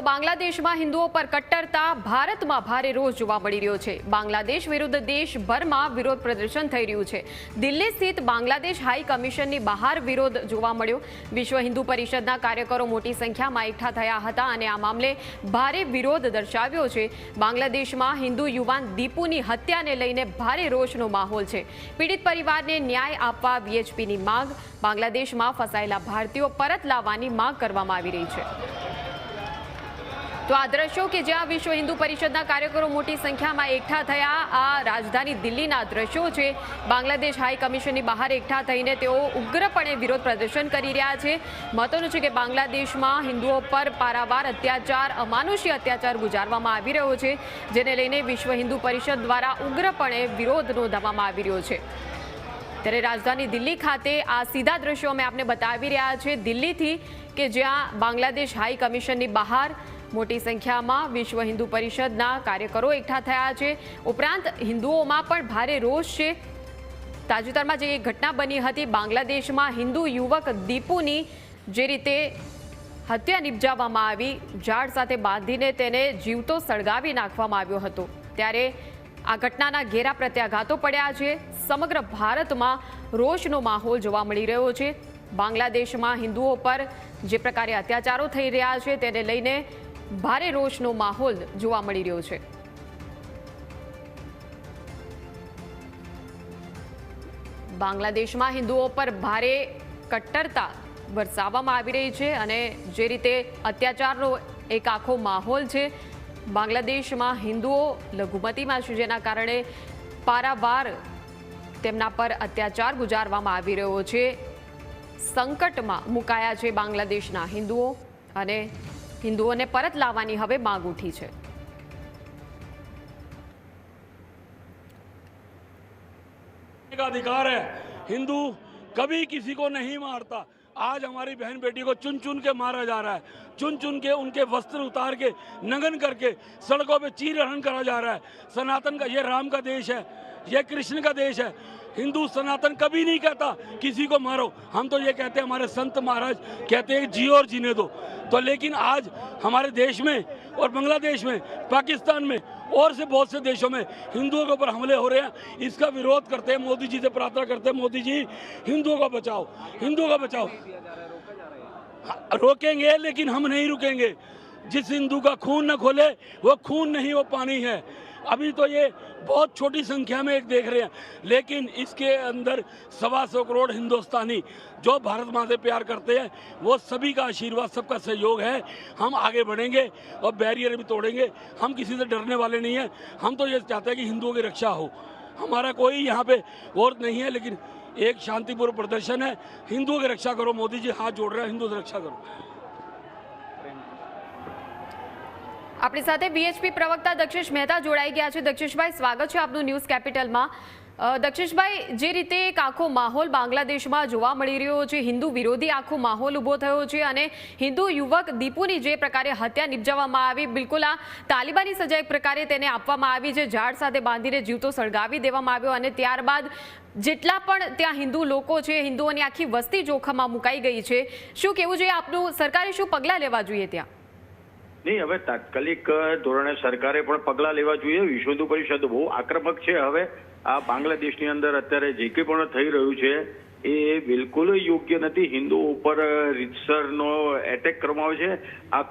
તો બાંગ્લાદેશમાં હિન્દુઓ પર કટ્ટરતા ભારતમાં ભારે રોષ જોવા મળી રહ્યો છે. બાંગ્લાદેશ વિરુદ્ધ દેશભરમાં વિરોધ પ્રદર્શન થઈ રહ્યું છે. દિલ્હી સ્થિત બાંગ્લાદેશ હાઈ કમિશનની બહાર વિરોધ જોવા મળ્યો. વિશ્વ હિન્દુ પરિષદના કાર્યકરો મોટી સંખ્યામાં એકઠા થયા હતા અને આ મામલે ભારે વિરોધ દર્શાવ્યો છે. બાંગ્લાદેશમાં હિન્દુ યુવાન દીપુની હત્યાને લઈને ભારે રોષનો માહોલ છે. પીડિત પરિવારને ન્યાય આપવા વીએચપીની માંગ. બાંગ્લાદેશમાં ફસાયેલા ભારતીયો પરત લાવવાની માંગ કરવામાં આવી રહી છે. તો આ દ્રશ્યો કે જ્યાં વિશ્વ હિન્દુ પરિષદના કાર્યકરો મોટી સંખ્યામાં એકઠા થયા, આ રાજધાની દિલ્હીના દ્રશ્યો છે. બાંગ્લાદેશ હાઈ કમિશનની બહાર એકઠા થઈને તેઓ ઉગ્રપણે વિરોધ પ્રદર્શન કરી રહ્યા છે. મહત્વનું છે કે બાંગ્લાદેશમાં હિન્દુઓ પર પારાવાર અત્યાચાર, અમાનુષી અત્યાચાર ગુજારવામાં આવી રહ્યો છે, જેને લઈને વિશ્વ હિન્દુ પરિષદ દ્વારા ઉગ્રપણે વિરોધ નોંધાવવામાં આવી રહ્યો છે. ત્યારે રાજધાની દિલ્હી ખાતે આ સીધા દ્રશ્યો અમે આપને બતાવી રહ્યા છે. દિલ્હીથી કે જ્યાં બાંગ્લાદેશ હાઈ કમિશનની બહાર મોટી સંખ્યામાં વિશ્વ હિન્દુ પરિષદના કાર્યકરો એકઠા થયા છે. ઉપરાંત હિન્દુઓમાં પણ ભારે રોષ છે. તાજેતરમાં જે ઘટના બની હતી, બાંગ્લાદેશમાં હિન્દુ યુવક દીપુની જે રીતે હત્યા નિપજાવવામાં આવી, ઝાડ સાથે બાંધીને તેને જીવતો સળગાવી નાખવામાં આવ્યો હતો. ત્યારે આ ઘટનાના ઘેરા પ્રત્યાઘાતો પડ્યા છે. સમગ્ર ભારતમાં રોષનો માહોલ જોવા મળી રહ્યો છે. બાંગ્લાદેશમાં હિન્દુઓ પર જે પ્રકારે અત્યાચારો થઈ રહ્યા છે, તેને લઈને ભારે રોષનો માહોલ જોવા મળી રહ્યો છે. બાંગ્લાદેશમાં હિન્દુઓ પર ભારે કટ્ટરતા વરસાવવામાં આવી રહી છે અને જે રીતે અત્યાચારનો એક આખો માહોલ છે, બાંગ્લાદેશમાં હિન્દુઓ લઘુમતીમાં છે જેના કારણે પારાવાર તેમના પર અત્યાચાર ગુજારવામાં આવી રહ્યો છે. સંકટમાં મુકાયા છે બાંગ્લાદેશના હિન્દુઓ અને હિન્દુઓને પરત લાવવાની હવે માંગ ઉઠી છે का अधिकार है हिंदू कभी किसी को नहीं मारता आज हमारी बहन बेटी को चुन चुन के मारा जा रहा है चुन चुन के उनके वस्त्र उतार के नंगन करके सड़कों पे चीर हरण करा जा रहा है सनातन का ये राम का देश है ये कृष्ण का देश है हिंदू सनातन कभी नहीं कहता किसी को मारो। हम तो ये कहते हैं हमारे संत महाराज कहते हैं जियो और जीने दो। तो लेकिन आज हमारे देश में और बांग्लादेश में पाकिस्तान में और से बहुत से देशों में हिंदुओं के ऊपर हमले हो रहे हैं। इसका विरोध करते हैं मोदी जी से प्रार्थना करते हैं मोदी जी हिंदुओं को बचाओ हिंदुओं का बचाओ। हाँ, रोकेंगे लेकिन हम नहीं रुकेंगे। जिस हिंदू का खून न खोले वो खून नहीं वो पानी है। अभी तो ये बहुत छोटी संख्या में एक देख रहे हैं, लेकिन इसके अंदर सवा सौ करोड़ हिंदुस्तानी जो भारत माँ से प्यार करते हैं, वो सभी का आशीर्वाद, सबका सहयोग है। हम आगे बढ़ेंगे और बैरियर भी तोड़ेंगे। हम किसी से डरने वाले नहीं हैं। हम तो ये चाहते हैं कि हिंदुओं की रक्षा हो। हमारा कोई यहाँ पे और नहीं है, लेकिन एक शांतिपूर्ण प्रदर्शन है। हिंदुओं की रक्षा करो, मोदी जी हाथ जोड़ रहे हैं, हिंदुओं की रक्षा करो। આપણી સાથે વીએચપી પ્રવક્તા દક્ષેશ મહેતા જોડાઈ ગયા છે. દક્ષેશભાઈ, સ્વાગત છે આપનું ન્યૂઝ કેપિટલમાં. દક્ષિષભાઈ જે રીતે એક આખો માહોલ બાંગ્લાદેશમાં જોવા મળી રહ્યો છે, હિન્દુ વિરોધી આખો માહોલ ઊભો થયો છે અને હિન્દુ યુવક દીપુની જે પ્રકારે હત્યા નિપજાવવામાં આવી, બિલકુલ આ તાલિબાની સજા એક પ્રકારે તેને આપવામાં આવી છે. ઝાડ સાથે બાંધીને જીવતો સળગાવી દેવામાં આવ્યો અને ત્યારબાદ જેટલા પણ ત્યાં હિન્દુ લોકો છે, હિન્દુઓની આખી વસ્તી જોખમમાં મુકાઈ ગઈ છે. શું કહેવું જોઈએ આપનું? સરકારે શું પગલાં લેવા જોઈએ ત્યાં? નહીં, હવે તાત્કાલિક ધોરણે સરકારે પણ પગલાં લેવા જોઈએ. વિશ્વ હિન્દુ પરિષદ બહુ આક્રમક છે. હવે આ બાંગ્લાદેશની અંદર અત્યારે જે કંઈ પણ થઈ રહ્યું છે, એ બિલકુલ યોગ્ય નથી. હિન્દુઓ ઉપર રીતસરનો એટેક કરવામાં આવે છે. આ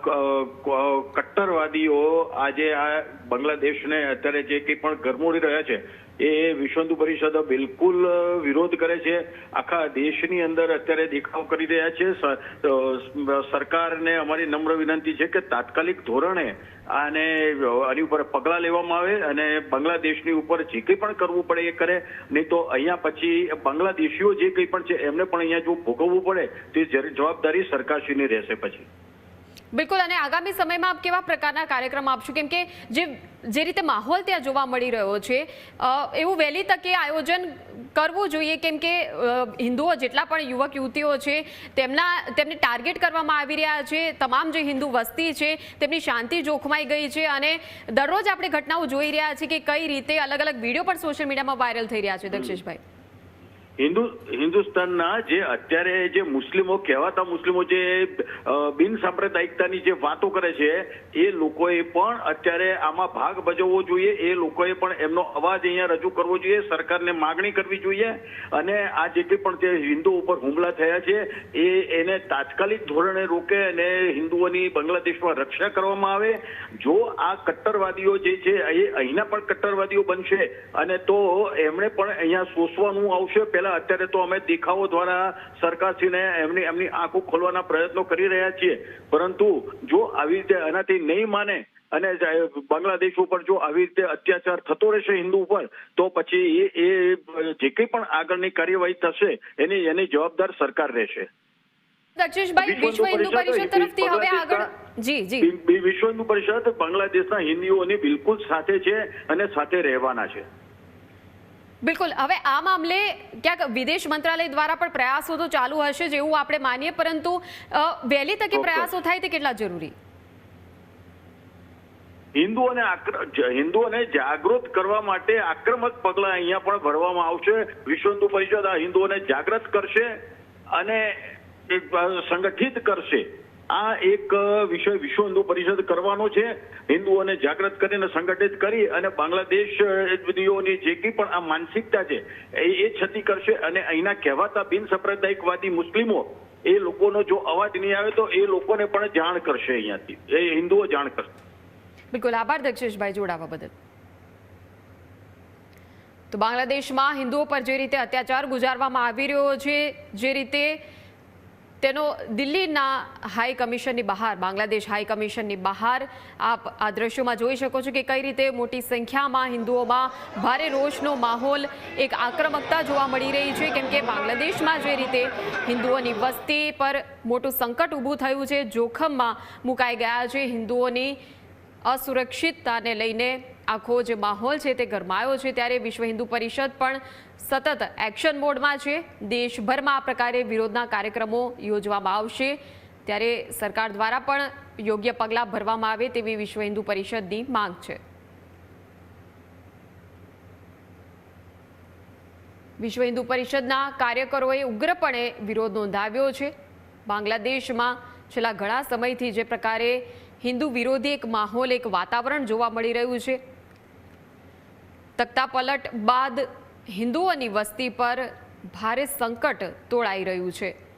કટ્ટરવાદીઓ આજે આ બાંગ્લાદેશને અત્યારે જે કંઈ પણ ગરમોડી રહ્યા છે એ વિશ્વ હિન્દુ પરિષદ બિલકુલ વિરોધ કરે છે. આખા દેશની અંદર અત્યારે દેખાવ કરી રહ્યા છે. સરકારને અમારી નમ્ર વિનંતી છે કે તાત્કાલિક ધોરણે આને આની ઉપર પગલાં લેવામાં આવે અને બાંગ્લાદેશની ઉપર જે કંઈ પણ કરવું પડે એ કરે. નહીં તો અહીંયા પછી બાંગ્લાદેશીઓ જે કંઈ પણ છે એમને પણ અહીંયા જો ભોગવવું પડે, તે જવાબદારી સરકારશ્રીની રહેશે પછી. બિલકુલ અને આગામી સમયમાં આપ કેવા પ્રકારના કાર્યક્રમ આપશો? કેમ કે જે જે રીતે માહોલ ત્યાં જોવા મળી રહ્યો છે એવું વહેલી તકે આયોજન કરવું જોઈએ. કેમ કે હિન્દુઓ જેટલા પણ યુવક યુવતીઓ છે તેમના તેમને ટાર્ગેટ કરવામાં આવી રહ્યા છે. તમામ જે હિન્દુ વસ્તી છે તેમની શાંતિ જોખમાઈ ગઈ છે અને દરરોજ આપણે ઘટનાઓ જોઈ રહ્યા છીએ કે કઈ રીતે અલગ અલગ વીડિયો પણ સોશિયલ મીડિયામાં વાયરલ થઈ રહ્યા છે. દક્ષેશભાઈ. હિન્દુ, હિન્દુસ્તાનના જે અત્યારે જે મુસ્લિમો, કહેવાતા મુસ્લિમો જે બિન સાંપ્રદાયિકતાની જે વાતો કરે છે, એ લોકોએ પણ અત્યારે આમાં ભાગ ભજવવો જોઈએ. એ લોકોએ પણ એમનો અવાજ અહીંયા રજૂ કરવો જોઈએ. સરકારને માગણી કરવી જોઈએ. અને આ જેટલી પણ જે હિન્દુ ઉપર હુમલા થયા છે, એ એને તાત્કાલિક ધોરણે રોકે અને હિન્દુઓની બાંગ્લાદેશમાં રક્ષા કરવામાં આવે. જો આ કટ્ટરવાદીઓ જે છે, એ અહીંના પણ કટ્ટરવાદીઓ બનશે, અને તો એમણે પણ અહીંયા શોષવાનું આવશે. પહેલા અત્યારે તો અમે દેખાવો દ્વારા સરકારશ્રીને એમની એમની આંખો ખોલવાના પ્રયત્નો કરી રહ્યા છીએ. પરંતુ જો આવી રીતે એનાથી નહીં માને અને બાંગ્લાદેશ ઉપર જો આવી રીતે અત્યાચાર થતો રહેશે હિન્દુ ઉપર તો પછી એ એ જે કંઈ પણ આગળની કાર્યવાહી થશે એની એની જવાબદાર સરકાર રહેશે. દક્ષેશભાઈ વિશ્વ વિશ્વ હિન્દુ પરિષદ તરફથી હવે આગળ જી વિશ્વ હિન્દુ પરિષદ બાંગ્લાદેશના હિન્દુઓની બિલકુલ સાથે છે અને સાથે રહેવાના છે. બિલકુલ. હવે આ મામલે ક્યાંક વિદેશ મંત્રાલય દ્વારા પણ પ્રયાસો તો ચાલુ હશે જેવું આપણે માનીએ પરંતુ વહેલી તકે પ્રયાસો થાય તે કેટલા જરૂરી? હિન્દુઓને હિન્દુઓને જાગૃત કરવા માટે આક્રમક પગલા અહીંયા પણ ભરવામાં આવશે. વિશ્વ હિન્દુ પરિષદ આ હિન્દુઓને જાગૃત કરશે અને સંગઠિત કરશે. આ એક વિષય વિશ્વ હિન્દુ પરિષદ કરવાનો છે. હિન્દુઓને જાગૃત કરીને સંગઠિત કરી અને બાંગ્લાદેશ અ, જે કંઈ પણ આ માનસિકતા છે એ છતી કરશે અને અહીંના કહેવાતા બિન સાંપ્રદાયિકવાદી મુસ્લિમો એ લોકોનો જો અવાજ નહીં આવે તો એ લોકોને પણ જાણ કરશે અહીંયાથી. એ હિન્દુઓ જાણ કરશે. બિલકુલ આભાર દક્ષેશભાઈ જોડાવા બદલ. તો બાંગ્લાદેશમાં હિન્દુઓ પર જે રીતે અત્યાચાર ગુજારવામાં આવી રહ્યો છે જે રીતે તેનો દિલ્હીના હાઈ કમિશનની બહાર, બાંગ્લાદેશ હાઈ કમિશનની બહાર, આપ આ દ્રશ્યોમાં જોઈ શકો છો કે કઈ રીતે મોટી સંખ્યામાં હિન્દુઓમાં ભારે રોષનો માહોલ, એક આક્રમકતા જોવા મળી રહી છે. કેમ કે બાંગ્લાદેશમાં જે રીતે હિન્દુઓની વસ્તી પર મોટું સંકટ ઊભું થયું છે, જોખમમાં મુકાઈ ગયા છે. હિન્દુઓની અસુરક્ષિતતાને લઈને આખો જે માહોલ છે તે ગરમાયો છે ત્યારે વિશ્વ હિન્દુ પરિષદ પણ સતત એક્શન મોડમાં છે. દેશભરમાં આ પ્રકારે વિરોધના કાર્યક્રમો યોજવામાં આવશે. ત્યારે સરકાર દ્વારા પણ યોગ્ય પગલાં ભરવામાં આવે તેવી વિશ્વ હિન્દુ પરિષદની માંગ છે. વિશ્વ હિન્દુ પરિષદના કાર્યકરોએ ઉગ્રપણે વિરોધ નોંધાવ્યો છે. બાંગ્લાદેશમાં છેલ્લા ઘણા સમયથી જે પ્રકારે હિન્દુ વિરોધી એક માહોલ, એક વાતાવરણ જોવા મળી રહ્યું છે. તખ્તાપલટ બાદ હિન્દુઓની વસ્તી પર ભારે સંકટ તોળાઈ રહ્યું છે.